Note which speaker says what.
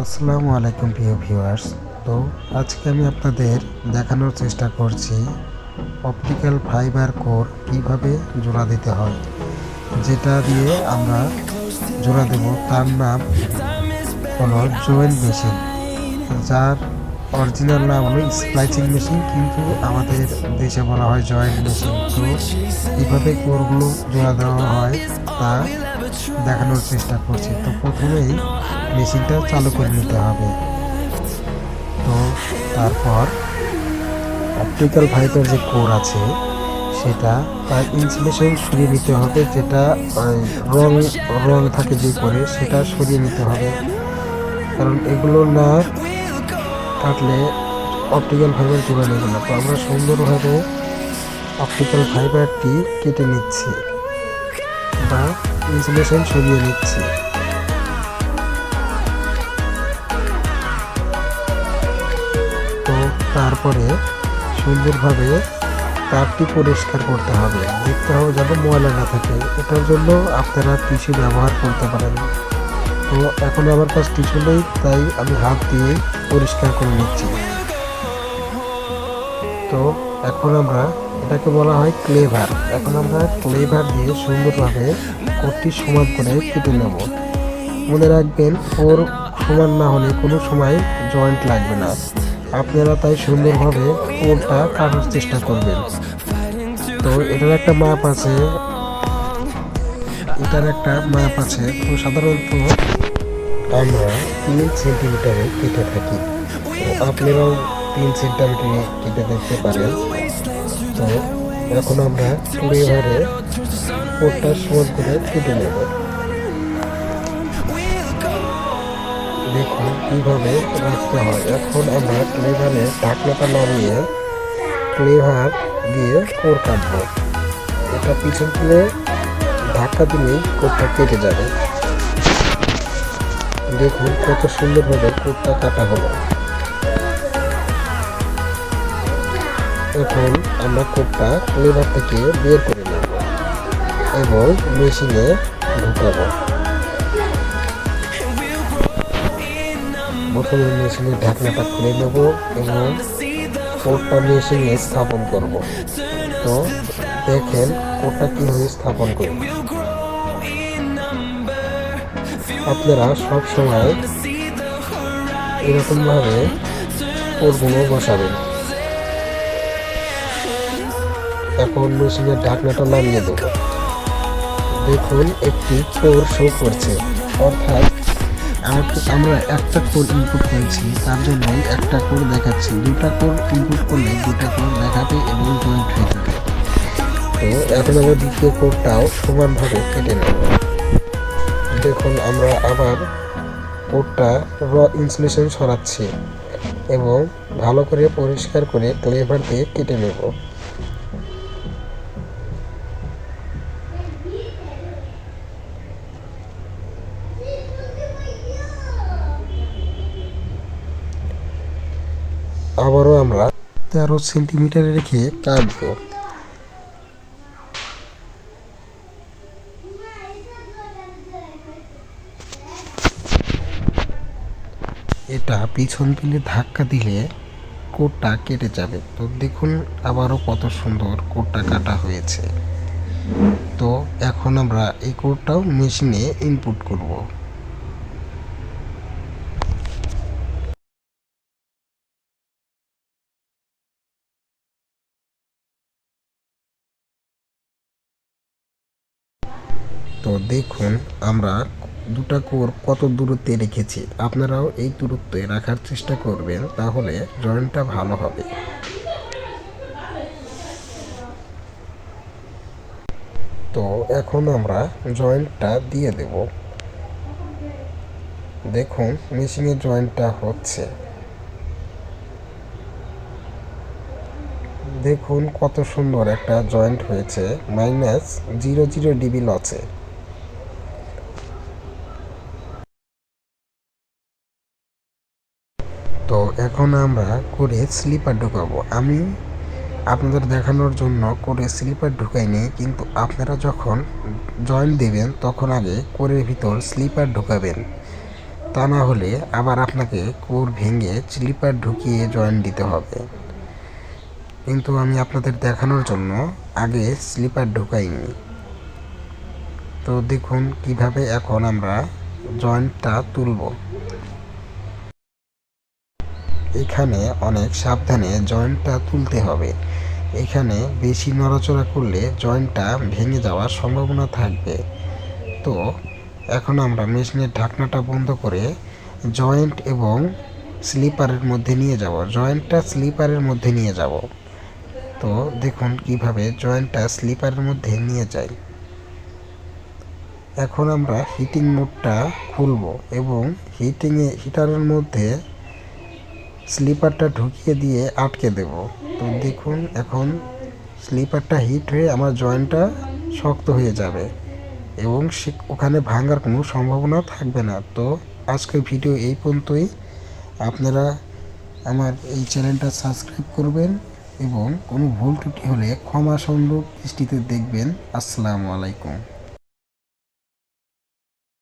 Speaker 1: আসসালামু আলাইকুম প্রিয় ভিউয়ার্স। তো আজকে আমি আপনাদের দেখানোর চেষ্টা করছি অপটিক্যাল ফাইবার কোর কীভাবে জোড়া দিতে হয়। যেটা দিয়ে আমরা জোড়া দেব, তার নাম হলো জয়েন্ট মেশিন। যার অরিজিনাল নাম হলো স্প্লাইচিং মেশিন, কিন্তু আমাদের দেশে বলা হয় জয়েন্ট মেশিন। তো কীভাবে কোরগুলো জোড়া দেওয়া হয়, তা দেখানোর চেষ্টা করছি। তো প্রথমেই মেশিনটা চালু করে নিতে হবে। তো তারপর অপটিক্যাল ফাইবার যে কোর আছে, সেটা তার ইনসুলেশন সরিয়ে নিতে হবে, যেটা রং রং থাকে যে করে সেটা সরিয়ে নিতে হবে। কারণ এগুলো না কাটলে অপটিক্যাল ফাইবার জোড়া নেবে না। তো আমরা সুন্দরভাবে অপটিক্যাল ফাইবারটি কেটে নিচ্ছি। বা ইনসুলেশন সরিয়ে নিচ্ছি। তো তারপরে সুন্দরভাবে তারটি পরিষ্কার করতে হবে। দেখতে হবে যেন ময়লা না থাকে। এটার জন্য আপনারা টিস্যু ব্যবহার করতে পারেন। তো এখন আমার কাছে টিস্যু নেই, তাই আমি হাত দিয়ে পরিষ্কার করে নিচ্ছি। তো এখন আমরা এটাকে বলা হয় ক্লেভার। এখন আমরা ক্লেভার দিয়ে সুন্দরভাবে কোটটি সমান করে কেটে নেব। মনে রাখবেন ওর সমান না হলে কোনো সময় জয়েন্ট লাগবে না। আপনারা তাই সুন্দরভাবে কোরটা কাটার চেষ্টা করবেন। তো এটার একটা মাপ আছে। এটার একটা মাপ আছে। তো সাধারণত আমরা তিন সেন্টিমিটারে কেটে থাকি। আপনারাও তিন সেন্টিমিটারে কেটে দেখতে পারেন। তো এখন আমরা ক্লেভারে কোরটা সমান করে কেটে নেব। দেখুন কীভাবে রাখতে হয়। এখন আমরা ক্লেভারে ঢাকনাটা নামিয়ে ক্লেভার দিয়ে কোর কাটবো। এটা পিছন থেকে ধাক্কা দিলেই কোরটা কেটে যাবে। দেখুন কত সুন্দরভাবে কোরটা কাটা হলো। এখন আমরা কোরটা ক্লেভার থেকে বের করে নেব এবং মেশিনে ঢুকাবো। প্রথমে মেশিনের ঢাকনাটা খুলে নেব এবং কোটটা মেশিনে স্থাপন করব। তো দেখেন কোটটা কীভাবে স্থাপন করব। আপনারা সব সময় এরকমভাবে কোটগুলো বসাবেন। এখন মেশিনের ঢাকনাটা নামিয়ে দেব। দেখুন, একটি কোর শো করছে। অর্থাৎ আমরা একটা কোর ইনপুট করেছি, তার জন্য একটা কোর দেখাচ্ছি। দুটা কোর ইনপুট করলে দুটা কোড দেখাবে এবং জয়েন্ট হয়ে যাবে। তো এখন আমরা দ্বিতীয় কোডটাও সমানভাবে কেটে নেব। দেখুন, আমরা আবার কোডটা র ইনসুলেশন সরাচ্ছি এবং ভালো করে পরিষ্কার করে ক্লেভার দিয়ে কেটে নেব। আবারও আমরা তেরো সেন্টিমিটার রেখে কাটবো এটা পিছন পিলে ধাক্কা দিলে কোটটা কেটে যাবে। তো দেখুন আবারও কত সুন্দর কোটটা কাটা হয়েছে। তো এখন আমরা এই কোডটাও মেশিনে ইনপুট করব। তো দেখুন, আমরা দুটা কোর কত দূরত্বে রেখেছি। আপনারাও এই দূরত্বে রাখার চেষ্টা করবেন, তাহলে জয়েন্টটা ভালো হবে। তো এখন আমরা জয়েন্টটা দিয়ে দেব। দেখুন মেশিনে জয়েন্টটা হচ্ছে। দেখুন কত সুন্দর একটা জয়েন্ট হয়েছে মাইনাস জিরো জিরো ডিবি লসে। তো এখন আমরা করে স্লিপার ঢুকাবো। আমি আপনাদের দেখানোর জন্য করে স্লিপার ঢুকাইনি, কিন্তু আপনারা যখন জয়েন দেবেন, তখন আগে কোরের ভিতর স্লিপার ঢুকাবেন। তা না হলে আবার আপনাকে কোর ভেঙে স্লিপার ঢুকিয়ে জয়েন দিতে হবে। কিন্তু আমি আপনাদের দেখানোর জন্য আগে স্লিপার ঢুকাইনি। তো দেখুন কীভাবে এখন আমরা জয়েন্টটা তুলব। এখানে অনেক সাবধানে জয়েন্টটা তুলতে হবে। এখানে বেশি নড়াচড়া করলে জয়েন্টটা ভেঙে যাওয়ার সম্ভাবনা থাকবে। তো, এখন আমরা মেশিনের ঢাকনাটা বন্ধ করে জয়েন্ট এবং স্লিপারের মধ্যে নিয়ে যাব। জয়েন্টটা স্লিপারের মধ্যে নিয়ে যাব। তো, দেখুন কীভাবে জয়েন্টটা স্লিপারের মধ্যে নিয়ে যাই এখন আমরা হিটিং মোডটা খুলব এবং হিটিংয়ে, হিটারের মধ্যে স্লিপারটা ঢুকিয়ে দিয়ে আটকে দেব। তো দেখুন, এখন স্লিপারটা হিট হয়ে আমার জয়েন্টটা শক্ত হয়ে যাবে এবং সে ওখানে ভাঙার কোনো সম্ভাবনা থাকবে না। তো আজকের ভিডিও এই পর্যন্তই। আপনারা আমার এই চ্যানেলটা সাবস্ক্রাইব করবেন এবং কোনো ভুল ত্রুটি হলে ক্ষমা সুন্দর দৃষ্টিতে দেখবেন। আসসালামু আলাইকুম।